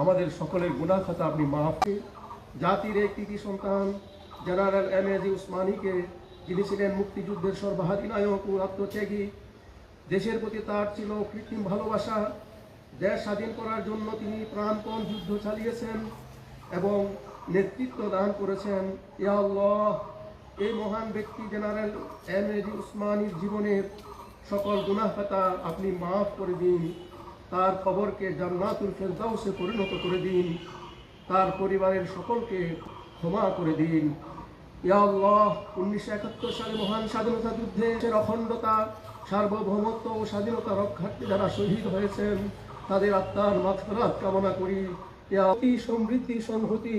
আমাদের সকলের গুনাহ খাতা আপনি মাফ করে জাতির এক কৃতি সন্তান, জেনারেল এম এ জি উসমানীকে যিনি ছিলেন মুক্তিযুদ্ধের সর্বাধিনায়ক ও আত্মত্যাগী, দেশের প্রতি তার ছিল কৃত্রিম ভালোবাসা। দেশ স্বাধীন করার জন্য তিনি প্রাণপণ যুদ্ধ চালিয়েছেন এবং নেতৃত্ব দান করেছেন। ইয়া আল্লাহ, এই মহান ব্যক্তি জেনারেল এম এ জি উসমানীর জীবনের সকল গুনাহ খাতা আপনি মাফ করে দিন। তার খবরকে জান্নাতুল ফেরদাউসে পরিণত করে দিন। তার পরিবারের সকলকে ক্ষমা করে দিন। ইয়াল্লাহ উনিশশো একাত্তর সালে মহান স্বাধীনতা যুদ্ধে অখণ্ডতা, সার্বভৌমত্ব ও স্বাধীনতা রক্ষার্থে যারা শহীদ হয়েছেন, তাদের আত্মার মাথার কামনা করি। ইয়া সমৃদ্ধি, সংহতি